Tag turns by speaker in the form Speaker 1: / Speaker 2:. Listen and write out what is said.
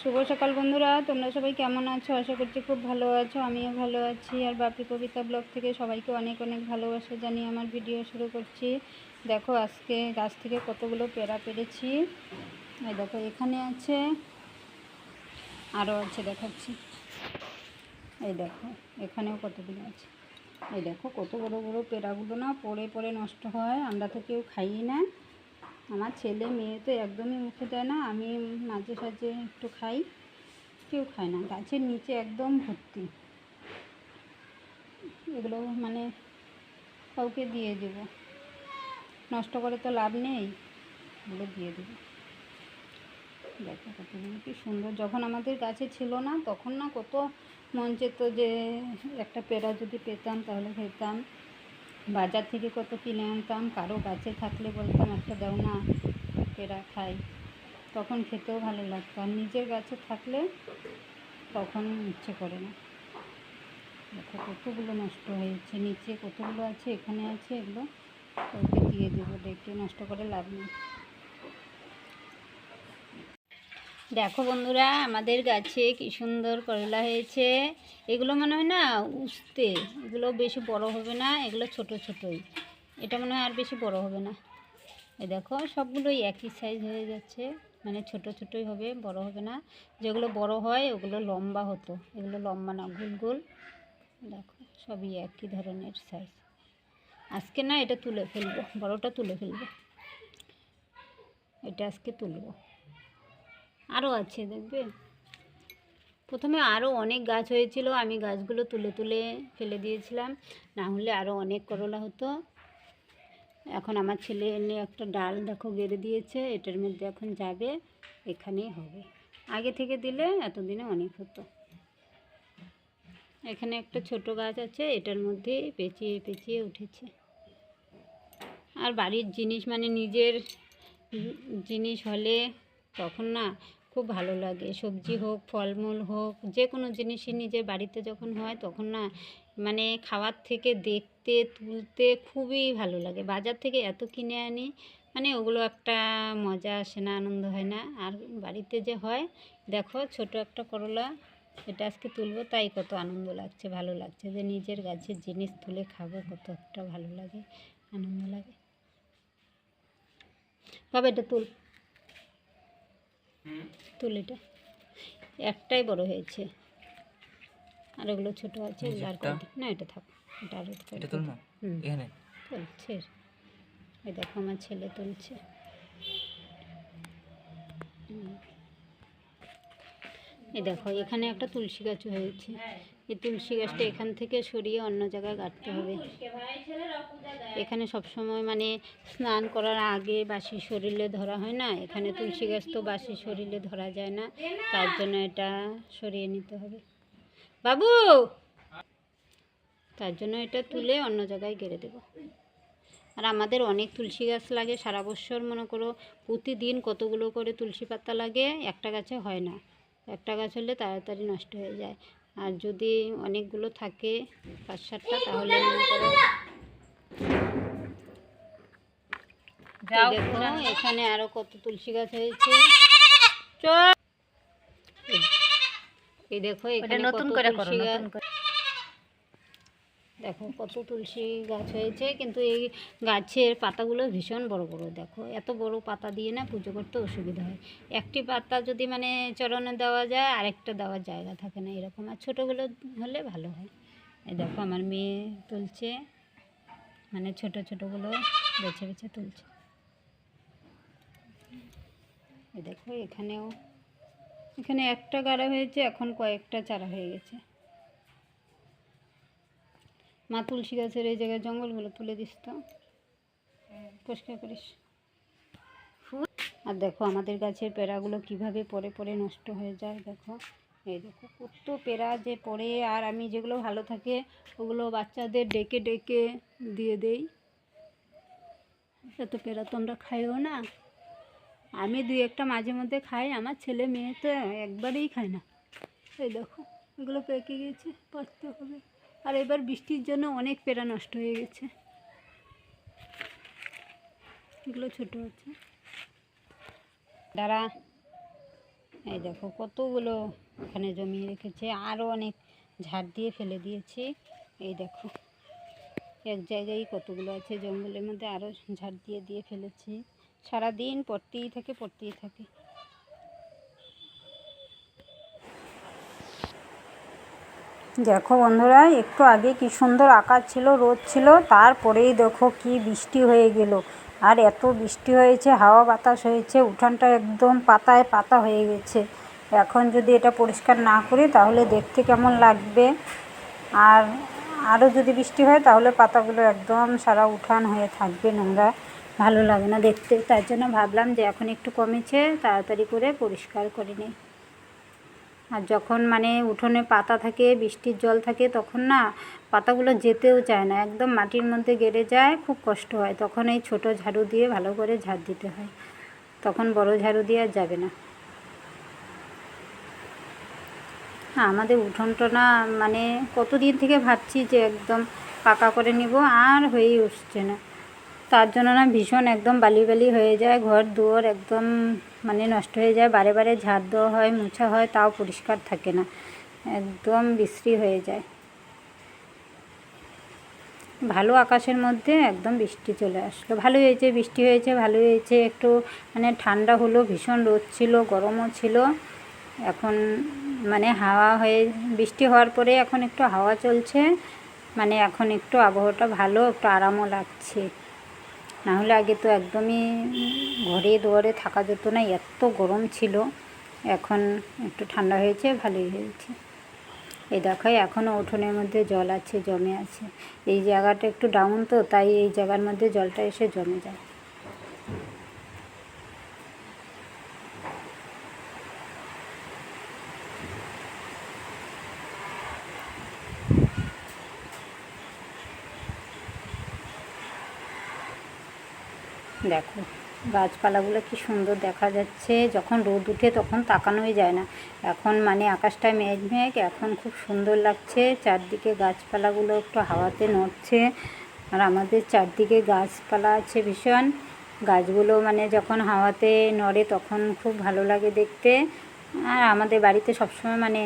Speaker 1: শুভ সকাল বন্ধুরা, তোমরা সবাই কেমন আছো? আশা করছি খুব ভালো আছো, আমিও ভালো আছি। আর বাপি কবিতা ব্লগ থেকে সবাইকে অনেক অনেক ভালোবাসা জানিয়ে আমার ভিডিও শুরু করছি। দেখো, আজকে গাছ থেকে কতগুলো পেড়া পেরেছি এই দেখো, এখানে আছে আরও আছে, দেখাচ্ছি। এই দেখো, এখানেও কতগুলো আছে। এই দেখো, কত বড় বড়ো পেড়াগুলো না পড়ে পড়ে নষ্ট হয়, আমরা তো কেউ খাইই না। আমার ছেলে মেয়ে তো একদমই মুখে দেয় না, আমি মাঝে সাঝে একটু খাই, কেউ খায় না, গাছের নিচে একদম ভর্তি। এগুলো মানে কাউকে দিয়ে দেব। নষ্ট করে তো লাভ নেই, এগুলো দিয়ে দেবো। দেখো কতগুলো কি সুন্দর, যখন আমাদের গাছে ছিল না, তখন না কত মন চেত যে একটা পেড়া যদি পেতাম, তাহলে খেতাম। বাজার থেকে কত কিনে আনতাম? কারও গাছে থাকলে বলতাম, একটা দাও না পেরা খাই তখন খেতেও ভালো লাগতো। আর নিজের গাছে থাকলে তখন ইচ্ছে করে না। দেখো কতগুলো নষ্ট হয়েছে, নিচে কতগুলো আছে, এখানে আছে, এগুলো ওকে দিয়ে দেবো। ডেকে নষ্ট করে লাভ নেই। দেখো বন্ধুরা, আমাদের গাছে কি সুন্দর করলা হয়েছে। এগুলো মনে হয় না উঠতে এগুলো বেশি বড় হবে না, এগুলো ছোট ছোটই। এটা মনে হয় আর বেশি বড় হবে না। এই দেখো, সবগুলোই একই সাইজ হয়ে যাচ্ছে। মানে ছোট ছোটই হবে, বড় হবে না। যেগুলো বড় হয়, ওগুলো লম্বা হতো। এগুলো লম্বা না, গোল গোল। দেখো, সবই একই ধরনের সাইজ আজকে না এটা তুলে ফেলব, বড়টা তুলে ফেলব। এটা আজকে তুলবো। আরও আছে, দেখবে? প্রথমে আরও অনেক গাছ হয়েছিল, আমি গাছগুলো তুলে তুলে ফেলে দিয়েছিলাম। না হলে আরও অনেক করলা হতো। এখন আমার ছেলে এনে একটা ডাল দেখো গেড়ে দিয়েছে, এটার মধ্যে এখন যাবে, এখানেই হবে। আগে থেকে দিলে এতদিনে অনেক হতো। এখানে একটা ছোট গাছ আছে, এটার মধ্যে পেঁচিয়ে পেঁচিয়ে উঠেছে। আর বাড়ির জিনিস মানে নিজের জিনিস হলে তখন না খুব ভালো লাগে। সবজি হোক, ফলমূল হোক যে কোনো জিনিসই নিজের বাড়িতে যখন হয় তখন না মানে খাওয়ার থেকে দেখতে, তুলতে খুবই ভালো লাগে। বাজার থেকে এত কিনে আনি মানে ওগুলো একটা মজা আসে না, আনন্দ হয় না। আর বাড়িতে যে হয়, দেখো ছোট একটা করলা, এটা আজকে তুলবো, তাই কত আনন্দ লাগছে, ভালো লাগছে যে নিজের গাছের জিনিস তুলে খাব, কত একটা ভালো লাগে, আনন্দ লাগে। বাবা, এটা তুল। তুল এটা একটাই বড় হয়েছে। আর ওগুলো ছোট আছে আর না এটা থাক। এটা আর
Speaker 2: এটা। তুল না এখানে?
Speaker 1: তুলছে। এই দেখো আমার ছেলে তুলছে। এই দেখো এখানে একটা তুলসী গাছ হয়েছে। এই তুলসী গাছটা এখান থেকে সরিয়ে অন্য জায়গায় কাটতে হবে। এখানে সব সময় মানে স্নান করার আগে বাসি শরীরে ধরা হয় না, এখানে তুলসী গাছ তো বাসি শরীরে ধরা যায় না, তার জন্য এটা সরিয়ে নিতে হবে। বাবু! তার জন্য এটা তুলে অন্য জায়গায় গেড়ে দেবো। আর আমাদের অনেক তুলসী গাছ লাগে, সারা বছর মনে করো প্রতিদিন কতগুলো করে তুলসী পাতা লাগে, একটা গাছে হয় না। একটা গাছ হলে তাড়াতাড়ি নষ্ট হয়ে যায়। আর যদি অনেকগুলো থাকে পাঁচ সাতটা তাহলে মনে করো দেখো এখানে আরও কত তুলসী গাছ হয়েছে। চল। এই দেখো এখানে
Speaker 3: নতুন করে
Speaker 1: তুলসী গাছ।
Speaker 3: নতুন করে।
Speaker 1: দেখো কত তুলসী গাছ হয়েছে, কিন্তু এই গাছের পাতাগুলো ভীষণ বড় বড়। দেখো, এত বড় পাতা দিয়ে না পুজো করতে অসুবিধা হয়। একটি পাতা যদি মানে চরণে দেওয়া যায়, আরেকটা দেওয়ার জায়গা থাকে না এরকম। আর ছোটোগুলো হলে ভালো হয়। এই দেখো, আমার মেয়ে তুলছে মানে ছোট ছোটোগুলো বেছে বেছে তুলছে। দেখো, এখানেও, এখানে একটা গাড়া হয়েছে, এখন কয়েকটা চারা হয়ে গেছে। মা তুলসী গাছের এই জায়গায় জঙ্গলগুলো তুলে দিস তো। পরিষ্কার করিস। আর দেখো আমাদের গাছের পেড়াগুলো কীভাবে পরে পরে নষ্ট হয়ে যায়, দেখো। এই দেখো কত পেড়া যে পড়ে, আর আমি যেগুলো ভালো থাকে ওগুলো বাচ্চাদের ডেকে ডেকে দিয়ে দেই। এত পেড়া তো আমরা খাইও না। আমি দুই একটা মাঝে মধ্যে খাই, আমার ছেলে মেয়ে তো একবারেই খায় না। এই দেখো, এগুলো পেকে গেছে পারতে হবে। আর এবার বৃষ্টির জন্য অনেক পেড়া নষ্ট হয়ে গেছে। এগুলো ছোট আছে। দাঁড়া। এই দেখো কতগুলো এখানে জমিয়ে রেখেছে। আরও অনেক ঝাড় দিয়ে ফেলে দিয়েছি। এই দেখো, এক জায়গায় কতগুলো আছে জঙ্গলের মধ্যে আরও ঝাড় দিয়ে দিয়ে ফেলেছি। সারাদিন পড়তেই থাকে পড়তেই থাকে। দেখো বন্ধুরা, একটু আগে কি সুন্দর আকাশ ছিল, রোদ ছিল, তারপরেই দেখো কি বৃষ্টি হয়ে গেল। আর এত বৃষ্টি হয়েছে, হাওয়া বাতাস হয়েছে, উঠানটা একদম পাতায় পাতা হয়ে গেছে। এখন যদি এটা পরিষ্কার না করি, তাহলে দেখতে কেমন লাগবে? আর আরও যদি বৃষ্টি হয়, তাহলে পাতাগুলো একদম সারা উঠান হয়ে থাকবে নোংরা। ভালো লাগে না দেখতে, তার জন্য ভাবলাম যে এখন একটু কমেছে, তাড়াতাড়ি করে পরিষ্কার করে নিই। আর যখন মানে উঠোনে পাতা থাকে, বৃষ্টির জল থাকে, তখন না পাতাগুলো যেতেও চায় না। একদম মাটির মধ্যে গেড়ে যায়, খুব কষ্ট হয়। তখন এই ছোটো ঝাড়ু দিয়ে ভালো করে ঝাড় দিতে হয়। তখন বড় ঝাড়ু দিয়ে আর যাবে না। আমাদের উঠোনটা না মানে কতদিন থেকে ভাবছি যে একদম পাকা করে নিব, আর হয়েই উঠছে না। তার জন্য না ভীষণ একদম বালি বালি হয়ে যায়, ঘর দুয়ার একদম মানে নষ্ট হয়ে যায়, বারে বারে ঝাড় দেওয়া হয়, মোছা হয়, তাও পরিষ্কার থাকে না, একদম বিশ্রী হয়ে যায়। ভালো আকাশের মধ্যে একদম বৃষ্টি চলে আসলো। ভালো হয়েছে, বৃষ্টি হয়েছে, ভালো হয়েছে, একটু মানে ঠান্ডা হলো, ভীষণ রোদ ছিল, গরমও ছিল। এখন মানে হাওয়া হয়ে, বৃষ্টি হওয়ার পরে এখন একটু হাওয়া চলছে মানে এখন একটু আবহাওয়াটা ভালো, একটু আরামও লাগছে। নাহলে আগে তো একদমই ঘরে দুয়ারে থাকা যেত না, এত গরম ছিল। এখন একটু ঠান্ডা হয়েছে, ভালোই হয়েছে। এই দেখাই এখনও উঠোনের মধ্যে জল আছে, জমে আছে। এই জায়গাটা একটু ডাউন তো, তাই এই জায়গার মধ্যে জলটা এসে জমে যায়। দেখো, গাছপালাগুলো কি সুন্দর দেখা যাচ্ছে। যখন রোদ উঠে তখন তাকানোই যায় না। এখন মানে আকাশটা মেঘ মেঘ, এখন খুব সুন্দর লাগছে। চারদিকে গাছপালাগুলো একটু হাওয়াতে নড়ছে। আর আমাদের চারদিকে গাছপালা আছে ভীষণ। গাছগুলো মানে যখন হাওয়াতে নড়ে তখন খুব ভালো লাগে দেখতে। আর আমাদের বাড়িতে সবসময় মানে